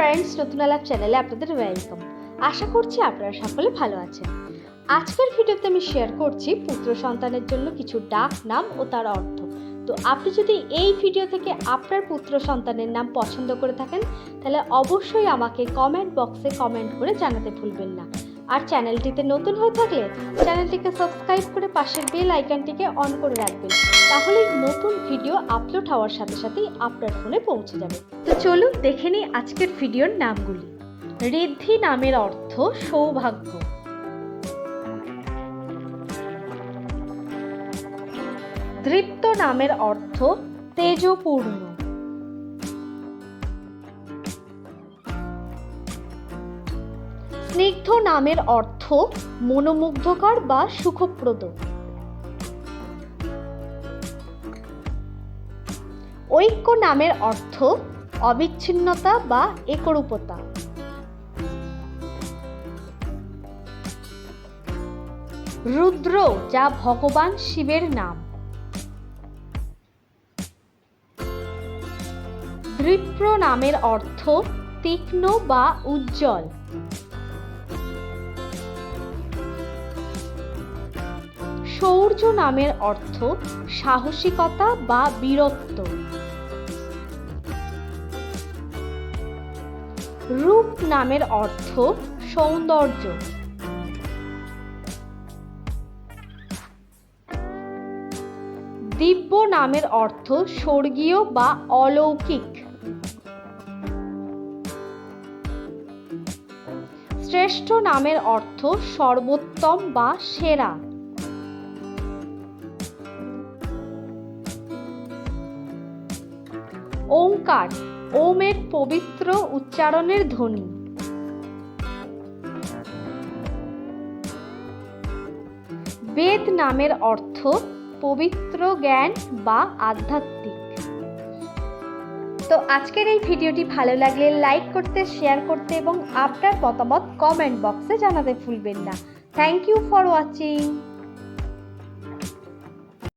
Friends নতুন আলাপ চ্যানেলে আপনাদের ওয়েলকাম আশা করছি আপনারা সকলে ভালো আছেন। আজকের ভিডিওতে আমি শেয়ার করছি পুত্র সন্তানের জন্য কিছু ডাক নাম ও তার অর্থ। তো আপনি যদি এই ভিডিও থেকে আপনার পুত্র সন্তানের নাম পছন্দ করে থাকেন, তাহলে অবশ্যই আমাকে কমেন্ট বক্সে কমেন্ট করে জানাতে ভুলবেন না। আর চ্যানেলটিতে নতুন হয়ে থাকলে চ্যানেলটিকে সাবস্ক্রাইব করে পাশের বেল আইকনটিকে অন করে রাখবেন। তাহলে নতুন ভিডিও আপলোড হওয়ার সাথে সাথেই আপনার ফোনে পৌঁছে যাবে। তো চলুন দেখে নিই আজকের ভিডিওর নামগুলি। ঋদ্ধি নামের অর্থ সৌভাগ্য। দৃপ্ত নামের অর্থ তেজপূর্ণ। স্নিগ্ধ নামের অর্থ মনোমুগ্ধকর বা সুখপ্রদ। ঐক্য নামের অর্থ অবিচ্ছিন্নতা বা একরূপতা। রুদ্র, যা ভগবান শিবের নাম। দৃপ্র নামের অর্থ তীক্ষ্ণ বা উজ্জ্বল। শৌর্য নামের অর্থ সাহসিকতা বা বীরত্ব। রূপ নামের অর্থ সৌন্দর্য। দিব্য নামের অর্থ স্বর্গীয় বা অলৌকিক। শ্রেষ্ঠ নামের অর্থ সর্বোত্তম বা সেরা। ওঙ্কার ওমের পবিত্র উচ্চারণের ধ্বনি। বেদ নামের অর্থ পবিত্র জ্ঞান বা আধ্যাত্মিক। তো আজকের এই ভিডিওটি ভালো লাগলে লাইক করতে, শেয়ার করতে এবং আপনার মতামত কমেন্ট বক্সে জানাতে ভুলবেন না। Thank you for watching.